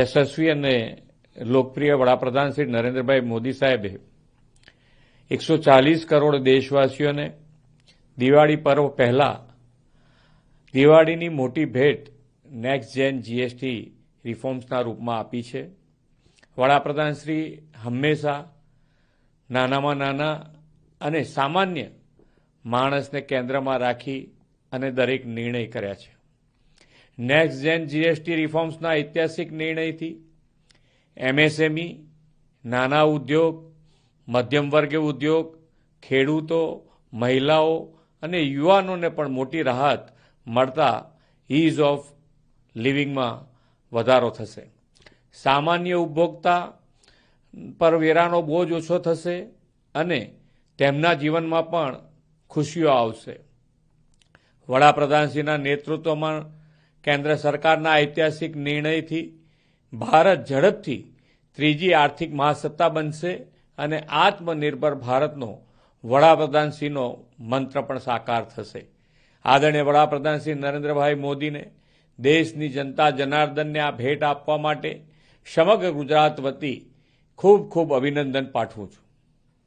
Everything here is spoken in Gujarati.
યશસ્વી અને લોકપ્રિય વડાપ્રધાન શ્રી નરેન્દ્રભાઈ મોદી સાહેબે એકસો ચાલીસ કરોડ દેશવાસીઓને દિવાળી પર્વ પહેલા દિવાળીની મોટી ભેટ નેક્સ્ટ જેન જીએસટી રિફોર્મ્સના રૂપમાં આપી છે. વડાપ્રધાન શ્રી હંમેશા નાનામાં નાના અને સામાન્ય માણસને કેન્દ્રમાં રાખી અને દરેક નિર્ણય કર્યા છે. નેક્સ્ટ જેન જીએસટી રિફોર્મ્સના ઐતિહાસિક નિર્ણયથી એમએસએમઈ નાના ઉદ્યોગ, મધ્યમ વર્ગીય ઉદ્યોગ, ખેડૂતો, મહિલાઓ અને યુવાનોને પણ મોટી રાહત મળતા ઇઝ ઓફ લિવિંગમાં વધારો થશે. સામાન્ય ઉપભોક્તા પર વેરાનો બોજ ઓછો થશે અને તેમના જીવનમાં પણ ખુશીઓ આવશે. વડાપ્રધાનશ્રીના નેતૃત્વમાં કેન્દ્ર સરકારના ઐતિહાસિક નિર્ણયથી ભારત ઝડપથી ત્રીજી આર્થિક મહાસત્તા બનશે અને આત્મનિર્ભર ભારતનો વડાપ્રધાનશ્રીનો મંત્ર પણ સાકાર થશે. આદરણીય વડાપ્રધાન શ્રી નરેન્દ્રભાઈ મોદીને દેશની જનતા જનાર્દનને આ ભેટ આપવા માટે સમગ્ર ગુજરાત વતી ખૂબ ખૂબ અભિનંદન પાઠવું છું.